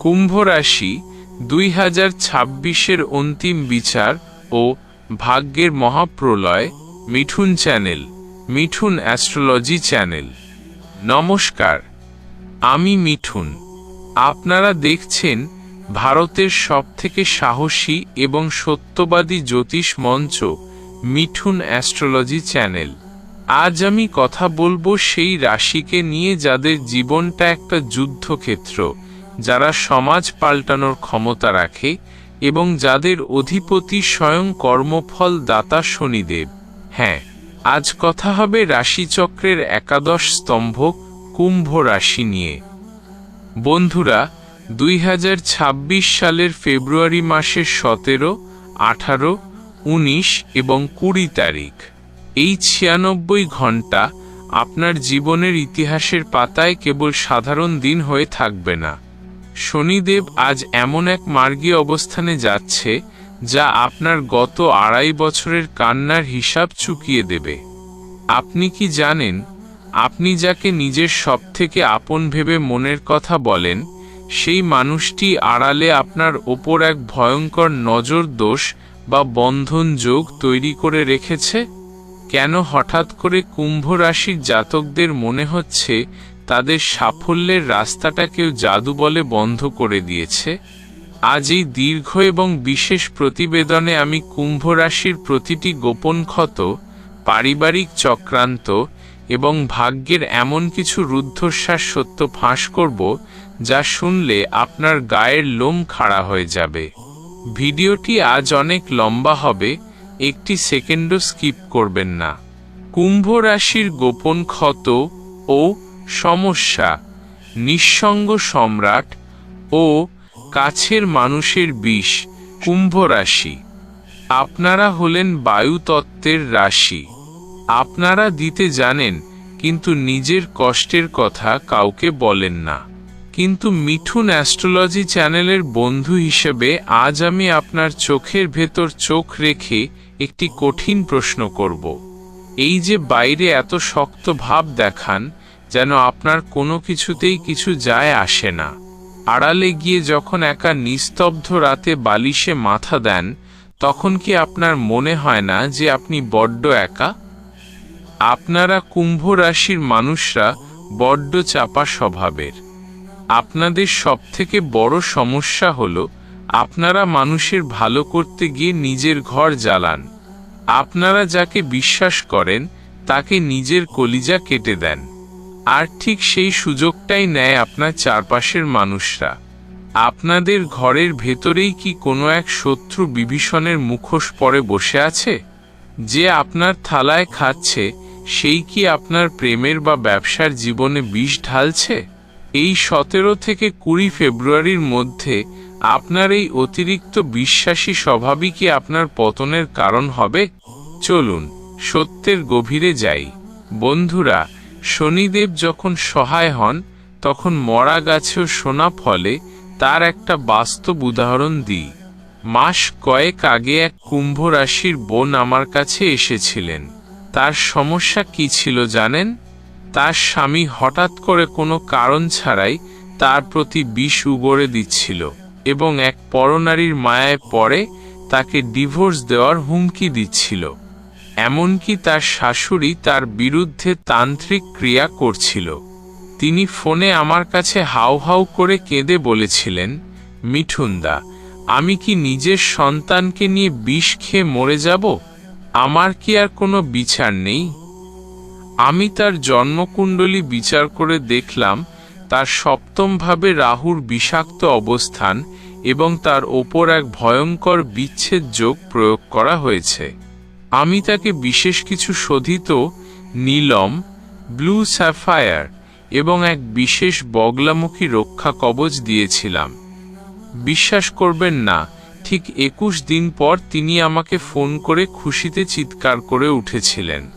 কুম্ভ রাশি দুই হাজার ছাব্বিশের অন্তিম বিচার ও ভাগ্যের মহাপ্রলয় Mithun channel, Mithun astrology channel. নমস্কার, আমি মিঠুন। আপনারা দেখছেন ভারতের সবথেকে সাহসী এবং সত্যবাদী জ্যোতিষ মঞ্চ মিঠুন অ্যাস্ট্রোলজি চ্যানেল। আজ আমি কথা বলব সেই রাশিকে নিয়ে যাদের জীবনটা একটা যুদ্ধক্ষেত্র। যারা সমাজ পাল্টানোর ক্ষমতা রাখে এবং যাদের অধিপতি স্বয়ং কর্মফল দাতা শনিদেব। হ্যাঁ আজ কথা হবে রাশিচক্রের একাদশ স্তম্ভ কুম্ভ রাশি নিয়ে। বন্ধুরা, দুই হাজার ছাব্বিশ সালের ফেব্রুয়ারি মাসের সতেরো, আঠারো, উনিশ এবং কুড়ি তারিখ। এই ছিয়ানব্বই ঘণ্টা আপনার জীবনের ইতিহাসের পাতায় কেবল সাধারণ দিন হয়ে থাকবে না। শনিদেব আজ এমন এক মার্গী অবস্থানে যাচ্ছে, যা আপনার গত আড়াই বছরের কান্নার হিসাব চুকিয়ে দেবে। আপনি কি জানেন, আপনি যাকে নিজের সবথেকে আপন ভেবে মনের কথা বলেন, সেই মানুষটি আড়ালে আপনার ওপর এক ভয়ঙ্কর নজর দোষ বা বন্ধন যোগ তৈরি করে রেখেছে? কেন হঠাৎ করে কুম্ভ রাশির জাতকদের মনে হচ্ছে তাদের সাফল্যের রাস্তাটা কেউ জাদু বলে বন্ধ করে দিয়েছে। আজ এই দীর্ঘ এবং বিশেষ প্রতিবেদনে আমি কুম্ভ রাশির প্রতিটি গোপন ক্ষত, পারিবারিক চক্রান্ত এবং ভাগ্যের এমন কিছু রুদ্ধশ্বাস সত্য ফাঁস করব যা শুনলে আপনার গায়ের লোম খাড়া হয়ে যাবে। ভিডিওটি আজ অনেক লম্বা হবে, একটি সেকেন্ডও স্কিপ করবেন না। কুম্ভ রাশির গোপন ক্ষত ও সমস্যা, নিঃসঙ্গ সম্রাট ও কাছের মানুষের বিষ কুম্ভ রাশি আপনারা হলেন বায়ুতত্ত্বের রাশি। আপনারা দিতে জানেন, কিন্তু নিজের কষ্টের কথা কাউকে বলেন না। কিন্তু মিঠুন অ্যাস্ট্রোলজি চ্যানেলের বন্ধু হিসেবে আজ আমি আপনার চোখের ভেতর চোখ রেখে একটি কঠিন প্রশ্ন করব। এই যে বাইরে এত শক্ত ভাব দেখান যেন আপনার কোনো কিছুতেই কিছু যায় আসে না। আড়ালে গিয়ে যখন একা নিস্তব্ধ রাতে বালিশে মাথা দেন, তখন কি আপনার মনে হয় না যে আপনি বড্ড একা? আপনারা কুম্ভ রাশির মানুষরা বড্ড চাপা স্বভাবের। আপনাদের সবথেকে বড় সমস্যা হল, আপনারা মানুষের ভালো করতে গিয়ে নিজের ঘর জ্বালান। আপনারা যাকে বিশ্বাস করেন, তাকে নিজের কলিজা কেটে দেন। আর ঠিক সেই সুযোগটাই নেয় আপনার চারপাশের মানুষরা। আপনাদের ঘরের ভেতরেই কি কোনো এক শত্রু বিভীষণের মুখোশ পরে বসে আছে? যে আপনার থালায় খাচ্ছে, সেই কি আপনার প্রেমের বা ব্যবসার জীবনে বিষ ঢালছে? এই সতেরো থেকে কুড়ি ফেব্রুয়ারির মধ্যে আপনার এই অতিরিক্ত বিশ্বাসী স্বভাবই কি আপনার পতনের কারণ হবে? চলুন, সত্যের গভীরে যাই। বন্ধুরা শনিদেব যখন সহায় হন, তখন মরা গাছেও সোনা ফলে তার একটা বাস্তব উদাহরণ দিই। মাস কয়েক আগে এক কুম্ভ রাশির বোন আমার কাছে এসেছিলেন। তার সমস্যা কি ছিল জানেন? তার স্বামী হঠাৎ করে কোনো কারণ ছাড়াই তার প্রতি বিষ উগড়ে দিচ্ছিল এবং এক পরনারীর মায়ায় পড়ে তাকে ডিভোর্স দেওয়ার হুমকি দিচ্ছিল। এমনকি তার শাশুড়ি তার বিরুদ্ধে তান্ত্রিক ক্রিয়া করছিল। তিনি ফোনে আমার কাছে হাউ হাউ করে কেঁদে বলেছিলেন, মিঠুনদা, আমি কি নিজের সন্তানকে নিয়ে বিষ খেয়ে মরে যাব? আমার কি আর কোনো বিচার নেই? আমি তার জন্মকুণ্ডলী বিচার করে দেখলাম, তার সপ্তমভাবে রাহুর বিষাক্ত অবস্থান এবং তার ওপর এক ভয়ঙ্কর বিচ্ছেদ যোগ প্রয়োগ করা হয়েছে। আমি তাকে বিশেষ কিছু শোধিত নীলম, ব্লু স্যাফায়ার এবং এক বিশেষ বগলামুখী রক্ষা কবচ দিয়েছিলাম। বিশ্বাস করবেন না, ঠিক একুশ দিন পর তিনি আমাকে ফোন করে খুশিতে চিৎকার করে উঠেছিলেন।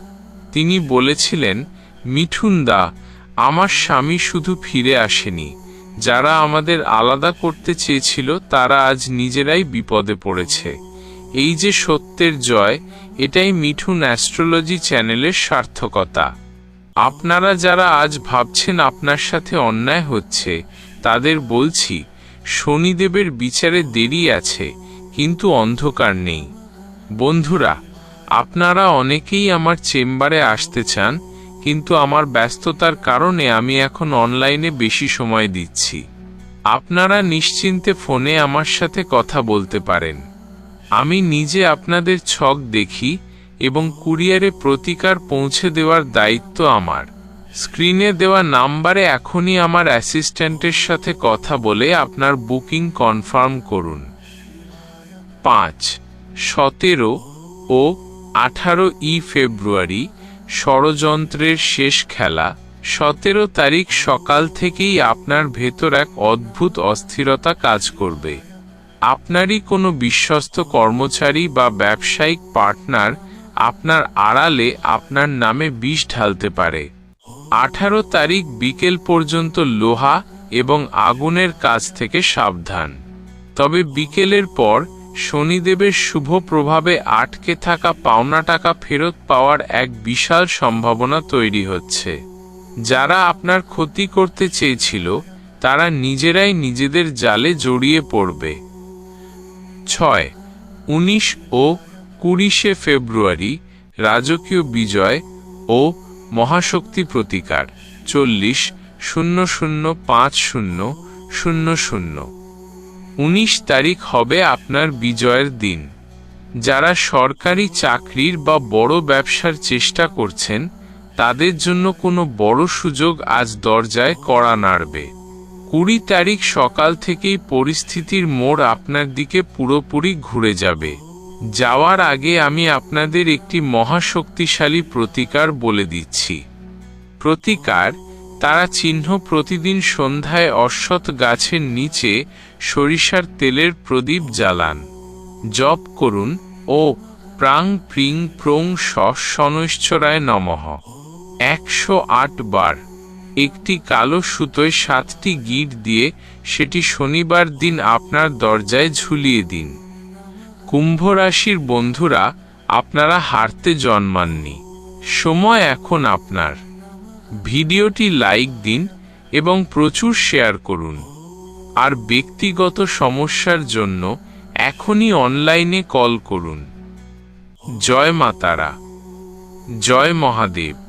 তিনি বলেছিলেন, মিঠুন দা, আমার স্বামী শুধু ফিরে আসেনি। যারা আমাদের আলাদা করতে চেয়েছিল, তারা আজ নিজেরাই বিপদে পড়েছে। এই যে সত্যের জয়, এটাই মিঠুন অ্যাস্ট্রোলজি চ্যানেলের সার্থকতা। আপনারা যারা আজ ভাবছেন আপনার সাথে অন্যায় হচ্ছে, তাদের বলছি, শনিদেবের বিচারে দেরি আছে, কিন্তু অন্ধকার নেই। বন্ধুরা, আপনারা অনেকেই আমার চেম্বারে আসতে চান, কিন্তু আমার ব্যস্ততার কারণে আমি এখন অনলাইনে বেশি সময় দিচ্ছি। আপনারা নিশ্চিন্তে ফোনে আমার সাথে কথা বলতে পারেন। আমি নিজে আপনাদের ছক দেখি এবং কুরিয়ারে প্রতিকার পৌঁছে দেওয়ার দায়িত্ব আমার। স্ক্রিনে দেওয়া নাম্বারে এখনই আমার অ্যাসিস্ট্যান্টের সাথে কথা বলে আপনার বুকিং কনফার্ম করুন। পাঁচ, সতেরো ও আঠারো ই ফেব্রুয়ারি ষড়যন্ত্রের শেষ খেলা। সতেরো তারিখ সকাল থেকেই আপনার ভেতর এক অদ্ভুত অস্থিরতা কাজ করবে। আপনারই কোনো বিশ্বস্ত কর্মচারী বা ব্যবসায়িক পার্টনার আপনার আড়ালে আপনার নামে বিষ ঢালতে পারে। আঠারো তারিখ বিকেল পর্যন্ত লোহা এবং আগুনের কাজ থেকে সাবধান। তবে বিকেলের পর শনিদেবের শুভ প্রভাবে আটকে থাকা পাওনা টাকা ফেরত পাওয়ার এক বিশাল সম্ভাবনা তৈরি হচ্ছে। যারা আপনার ক্ষতি করতে চেয়েছিল, তারা নিজেরাই নিজেদের জালে জড়িয়ে পড়বে। ছয়। উনিশ ও কুড়িশে ফেব্রুয়ারি রাজকীয় বিজয় ও মহাশক্তি প্রতিকার। চল্লিশ, শূন্য শূন্য, পাঁচ শূন্য শূন্য শূন্য। উনিশ তারিখ হবে আপনার বিজয়ের দিন। যারা সরকারি চাকরির বা বড় ব্যবসার চেষ্টা করছেন, তাদের জন্য কোনো বড় সুযোগ আজ দরজায় কড়া নাড়বে। কুড়ি তারিখ সকাল থেকেই পরিস্থিতির মোড় আপনার দিকে পুরোপুরি ঘুরে যাবে। যাওয়ার আগে আমি আপনাদের একটি মহাশক্তিশালী প্রতিকার বলে দিচ্ছি। প্রতিকার, তারা চিহ্ন প্রতিদিন সন্ধ্যায় অশ্বত্থ গাছের নিচে সরিষার তেলের প্রদীপ জ্বালান। জপ করুন, ও প্রাং প্রিং প্রং শনৈশ্চরায় নমঃ। একশো আট বার। একটি কালো সুতোয় সাতটি গিট দিয়ে সেটি শনিবার দিন আপনার দরজায় ঝুলিয়ে দিন। কুম্ভ রাশির বন্ধুরা, আপনারা হারতে জন্মাননি। সময় এখন আপনার। ভিডিওটি লাইক দিন এবং প্রচুর শেয়ার করুন। আর ব্যক্তিগত সমস্যার জন্য এখনই অনলাইনে কল করুন। জয় মাতারা জয় মহাদেব।